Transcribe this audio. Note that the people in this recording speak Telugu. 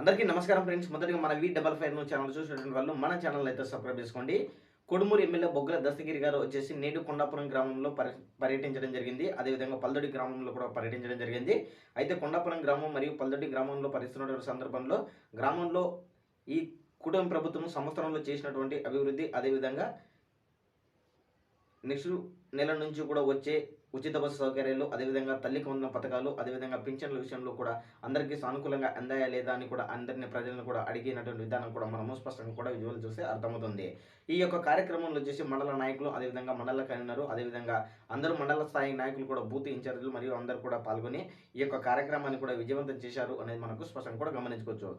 అందరికీ నమస్కారం ఫ్రెండ్స్. మొదటిగా మన వీ డబల్ ఫైవ్ ఛానల్ చూసినటువంటి వాళ్ళు మన ఛానల్ అయితే సబ్స్క్రైబ్ చేసుకోండి. కొడుమూరు ఎమ్మెల్యే బొగ్గల దస్తగిరి గారు వచ్చేసి నేడు కొండాపురం గ్రామంలో పర్య పర్యటించడం జరిగింది. అదేవిధంగా పల్దొడి గ్రామంలో కూడా పర్యటించడం జరిగింది. అయితే కొండాపురం గ్రామం మరియు పల్దొడి గ్రామంలో పర్యటిస్తున్నటువంటి సందర్భంలో గ్రామంలో ఈ కుటుంబ ప్రభుత్వం సంవత్సరంలో చేసినటువంటి అభివృద్ధి అదేవిధంగా నెక్స్ట్ నెల నుంచి కూడా వచ్చే ఉచిత బస్సు సౌకర్యాలు అదేవిధంగా తల్లికి వందన పథకాలు అదేవిధంగా పింఛన్ల విషయంలో కూడా అందరికీ సానుకూలంగా అందాయా లేదా అని కూడా అందరిని ప్రజలను కూడా అడిగినటువంటి విధానం కూడా మనము స్పష్టంగా కూడా విజువల్ చూస్తే అర్థమవుతుంది. ఈ యొక్క కార్యక్రమంలో వచ్చేసి మండల నాయకులు అదేవిధంగా మండల కన్వీనరు అదేవిధంగా అందరూ మండల స్థాయి నాయకులు కూడా బూత్ ఇన్ఛార్జీలు మరియు అందరూ కూడా పాల్గొని ఈ యొక్క కార్యక్రమాన్ని కూడా విజయవంతం చేశారు అనేది మనకు స్పష్టంగా కూడా గమనించుకోవచ్చు